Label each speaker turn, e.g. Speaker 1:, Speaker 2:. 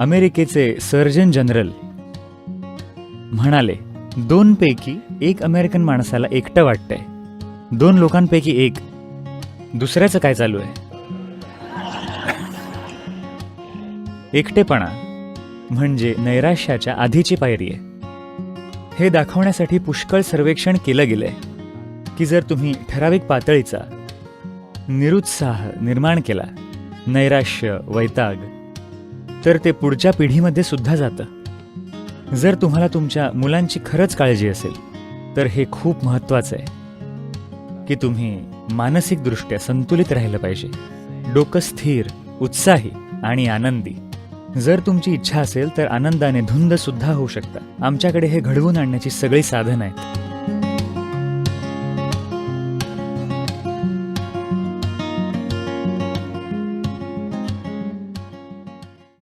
Speaker 1: अमेरिकेचे surgeon general म्हणाले दोनपैकी एक अमेरिकन माणसाला एकटं वाटतंय. दोन लोकांपैकी एक. दुसऱ्याचं काय चालू आहे? एकटेपणा म्हणजे नैराश्याच्या आधीची पायरी आहे. हे दाखवण्यासाठी पुष्कळ सर्वेक्षण केलं गेलंय की जर तुम्ही ठराविक पातळीचा निरुत्साह निर्माण केला नैराश्य वैताग तर ते पुढच्या पिढीमध्ये सुद्धा जातं. जर तुम्हाला तुमच्या मुलांची खरंच काळजी असेल तर हे खूप महत्त्वाचं आहे. की तुम्ही मानसिकदृष्ट्या संतुलित राहिलं पाहिजे. डोकं स्थिर उत्साही आणि आनंदी. जर तुमची इच्छा असेल तर आनंदाने धुंद सुद्धा होऊ शकता. आमच्याकडे हे घडवून आणण्याची सगळी साधनं आहेत.